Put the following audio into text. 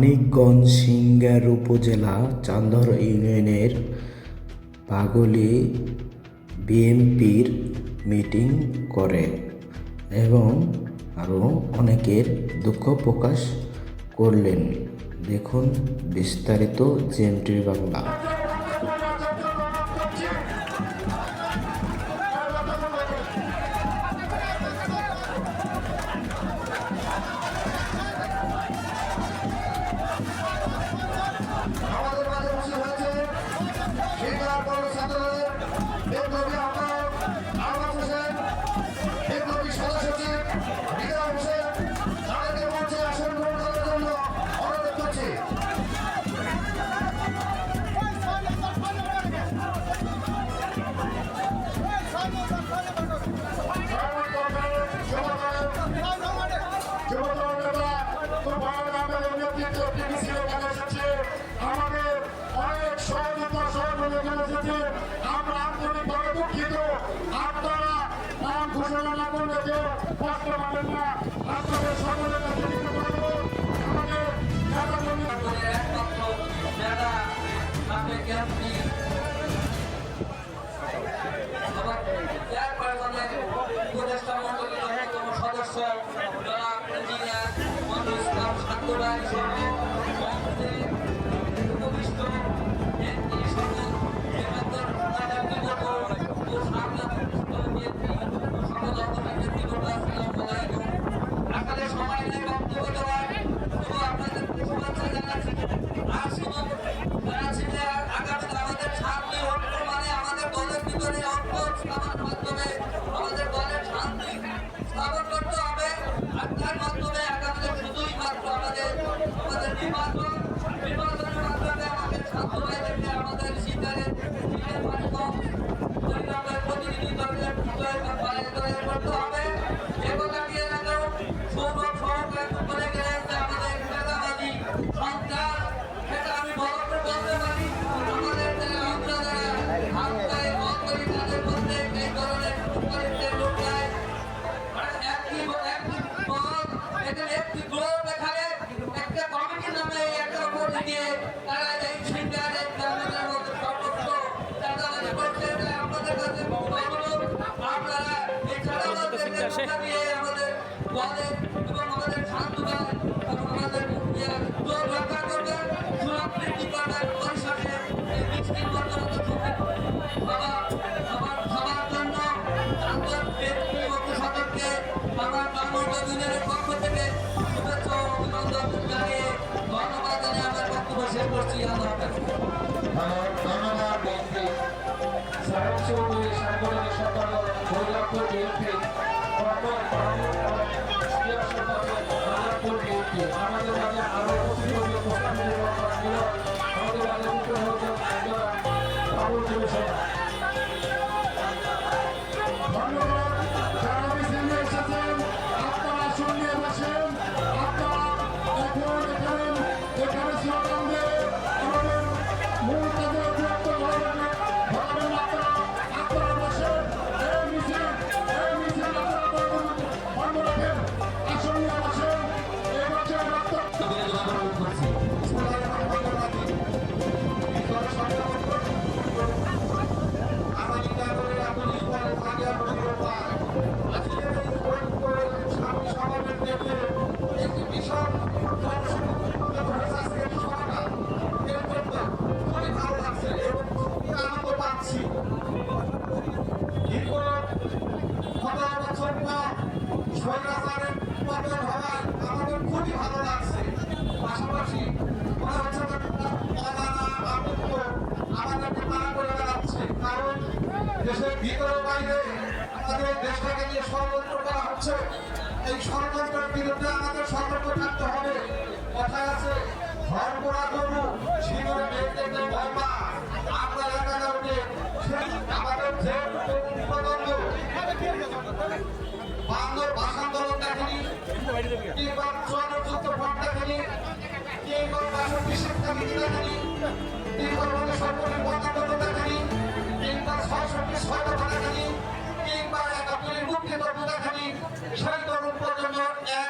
Manikganj singer উপজেলা চান্দর ইউনিয়নের পাগলি বিএমপির মিটিং করে এবং আরও অনেকের দুঃখ প্রকাশ করলেন। দেখুন বিস্তারিত জেমটির বাংলা। দুঃখিত। আপনারা নাম ঘোষণা না করলে কেউ কষ্ট পাবেন না, আপনাদের সকলের আমাদের নেতা কর্মী Thank you. গানে বর্ণমালা গানে আমার বক্তব্য শেষ করছি আল্লাহ হাফেজ ধন্যবাদ বন্ধু সাহেব চৌধুরী সাংগঠনিক সম্পাদক ভৈরবপুর বিএনপি আমাদের মাঝে দেশের ভিতরে বাইরে আমাদের দেশটাকে নিয়ে ষড়যন্ত্র করা হচ্ছে। এই ষড়যন্ত্রের বিরুদ্ধে আমাদের সতর্ক থাকতে হবে। কথা আছে ঘর করা গরু সিঁদুরে মেয়েদের ভয় পা আমরা এলাকার উঠে আমাদের যে প্রবন্ধ বান্দর ভাষান্দোলন দেখেনি, কিংবা চন্দ্রযুক্ত ভোট দেখেনি, কিংবা বাসন বিশ্বাস দেখেনি, কিংবা মানে সরকারের ঝর্ণা থানাখালী কিংবা একাত্তরের মুক্তিযোদ্ধা থানাখালী শহীদ প্রজন্ম এক